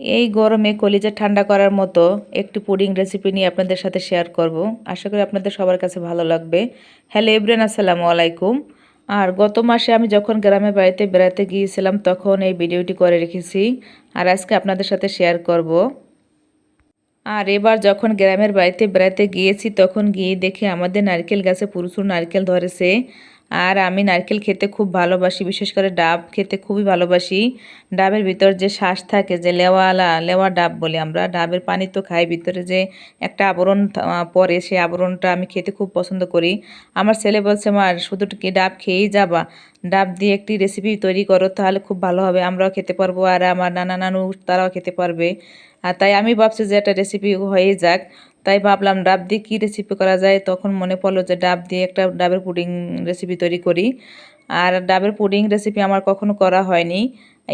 এই গরমে কলিজা ঠান্ডা করার মতো একটি পুডিং রেসিপি নিয়ে আপনাদের সাথে শেয়ার করব। আশা করি আপনাদের সবার কাছে ভালো লাগবে। হ্যালো এভরেন আসসালামু আলাইকুম। আর গত মাসে আমি যখন গ্রামের বাড়িতে বেড়াতে গিয়েছিলাম, তখন এই ভিডিওটি করে রেখেছি। আর আজকে আপনাদের সাথে শেয়ার করব। আর এবার যখন গ্রামের বাড়িতে বেড়াতে গিয়েছি, তখন গিয়ে দেখে আমাদের নারকেল গাছে প্রচুর নারকেল ধরেছে। আর আমি নারকেল খেতে খুব ভালোবাসি, বিশেষ করে ডাব খেতে খুবই ভালোবাসি। ডাবের ভিতর যে শ্বাস থাকে, যে লেওয়ালা, লেওয়া ডাব বলি আমরা, ডাবের পানি তো খাই, ভিতরে যে একটা আবরণ পরে সেই আবরণটা আমি খেতে খুব পছন্দ করি। আমার ছেলে বলছে মার শুধু কি ডাব খেয়েই যাবা? ডাব দিয়ে একটি রেসিপি তৈরি করো, তাহলে খুব ভালো হবে, আমরাও খেতে পারব আর আমার নানা নানু তারাও খেতে পারবে। আর তাই আমি ভাবছি যে একটা রেসিপি হয়ে যাক। তাই ভাবলাম ডাব দিয়ে কী রেসিপি করা যায়? তখন মনে পড়ল যে ডাব দিয়ে একটা ডাবের পুডিং রেসিপি তৈরি করি। আর ডাবের পুডিং রেসিপি আমার কখনো করা হয়নি।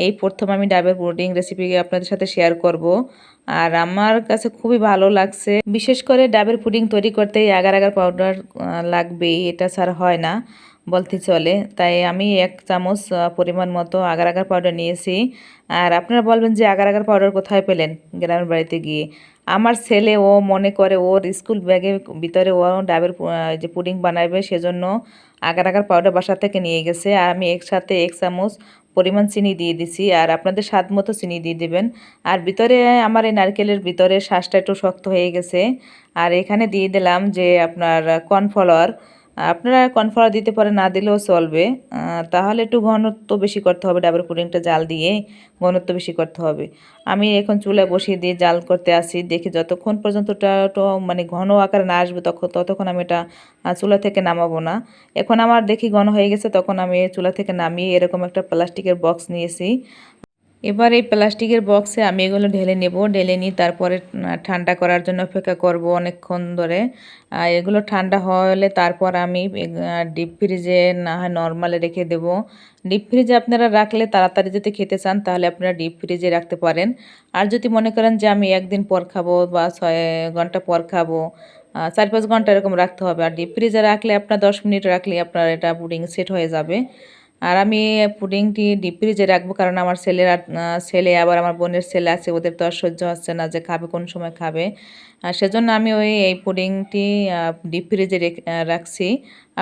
এই প্রথম আমি ডাবের পুডিং রেসিপি আপনাদের সাথে শেয়ার করব। আর আমার কাছে খুবই ভালো লাগছে। বিশেষ করে ডাবের পুডিং তৈরি করতে আগার আগার পাউডার লাগবেই, এটা ছাড়া হয় না। বলতে চলে। তাই আমি এক চামচ পরিমাণ মতো আগার আগার পাউডার নিয়েছি। আর আপনারা বলবেন যে আগার আগার পাউডার কোথায় পেলেন গ্রামের বাড়িতে গিয়ে? আমার ছেলে ও মনে করে ওর স্কুল ব্যাগের ভিতরে ও ডাবের যে পুডিং বানাবে সেজন্য আগার আগার পাউডার বাসা থেকে নিয়ে গেছে। আর আমি একসাথে এক চামচ পরিমাণ চিনি দিয়ে দিছি। আর আপনাদের স্বাদ মতো চিনি দিয়ে দিবেন। আর ভিতরে আমার এই নারকেলের ভিতরে শ্বাসটা একটু শক্ত হয়ে গেছে। আর এখানে দিয়ে দিলাম যে আপনার কর্নফ্লাওয়ার আপনারা কর্নফ্লাওয়ার দিতে পারেন, না দিলেও চলবে। তাহলে একটু ঘনত্ব বেশি করতে হবে ডাবের পুডিংটা জাল দিয়ে ঘনত্ব বেশি করতে হবে। আমি এখন চুলায় বসিয়ে দিয়ে জাল করতে আসি, দেখি যতক্ষণ পর্যন্ত মানে ঘন আকারে না আসবে, তখন ততক্ষণ আমি এটা চুলা থেকে নামাবো না। এখন আমার দেখি ঘন হয়ে গেছে, তখন আমি চুলা থেকে নামিয়ে এরকম একটা প্লাস্টিকের বক্স নিয়েছি। এবার এই প্লাস্টিকের বক্সে আমি এগুলো ঢেলে নেব। ঢেলে নিই তারপরে ঠান্ডা করার জন্য অপেক্ষা করব অনেকক্ষণ ধরে। এগুলো ঠান্ডা হলে তারপর আমি ডিপ ফ্রিজে না হয় নর্মালে রেখে দেব। ডিপ ফ্রিজে আপনারা রাখলে তাড়াতাড়ি যদি খেতে চান, তাহলে আপনারা ডিপ ফ্রিজে রাখতে পারেন। আর যদি মনে করেন যে আমি একদিন পর খাব বা ছয় ঘণ্টা পর খাব চার পাঁচ ঘণ্টা এরকম রাখতে হবে। আর ডিপ ফ্রিজে রাখলে আপনার দশ মিনিট রাখলে আপনার এটা পুডিং সেট হয়ে যাবে। আর আমি পুডিংটি ডিপ ফ্রিজে রাখব কারণ আমার ছেলের ছেলে আবার আমার বোনের ছেলে আছে, ওদের তো আর সহ্য হচ্ছে না যে খাবে, কোন সময় খাবে। সেজন্য আমি ওই, এই পুডিংটি ডিপ ফ্রিজে রাখছি।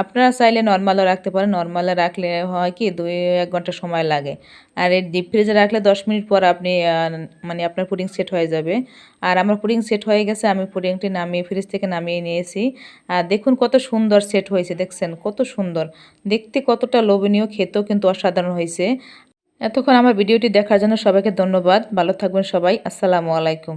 আপনারা চাইলে নর্মালও রাখতে পারেন, নর্মালে রাখলে হয় কি, দুই, এক ঘণ্টা সময় লাগে। আর এই ডিপ ফ্রিজে রাখলে দশ মিনিট পর আপনি মানে আপনার পুডিং সেট হয়ে যাবে। আর আমার পুডিং সেট হয়ে গেছে, আমি পুডিংটি নামিয়ে ফ্রিজ থেকে নামিয়ে নিয়েছি। আর দেখুন কত সুন্দর সেট হয়েছে, দেখছেন কত সুন্দর। দেখতে কতটা লোভনীয় খেতেও কিন্তু অসাধারণ হয়েছে। এতক্ষণ আমার ভিডিওটি দেখার জন্য সবাইকে ধন্যবাদ। ভালো থাকবেন সবাই। আসসালামু আলাইকুম।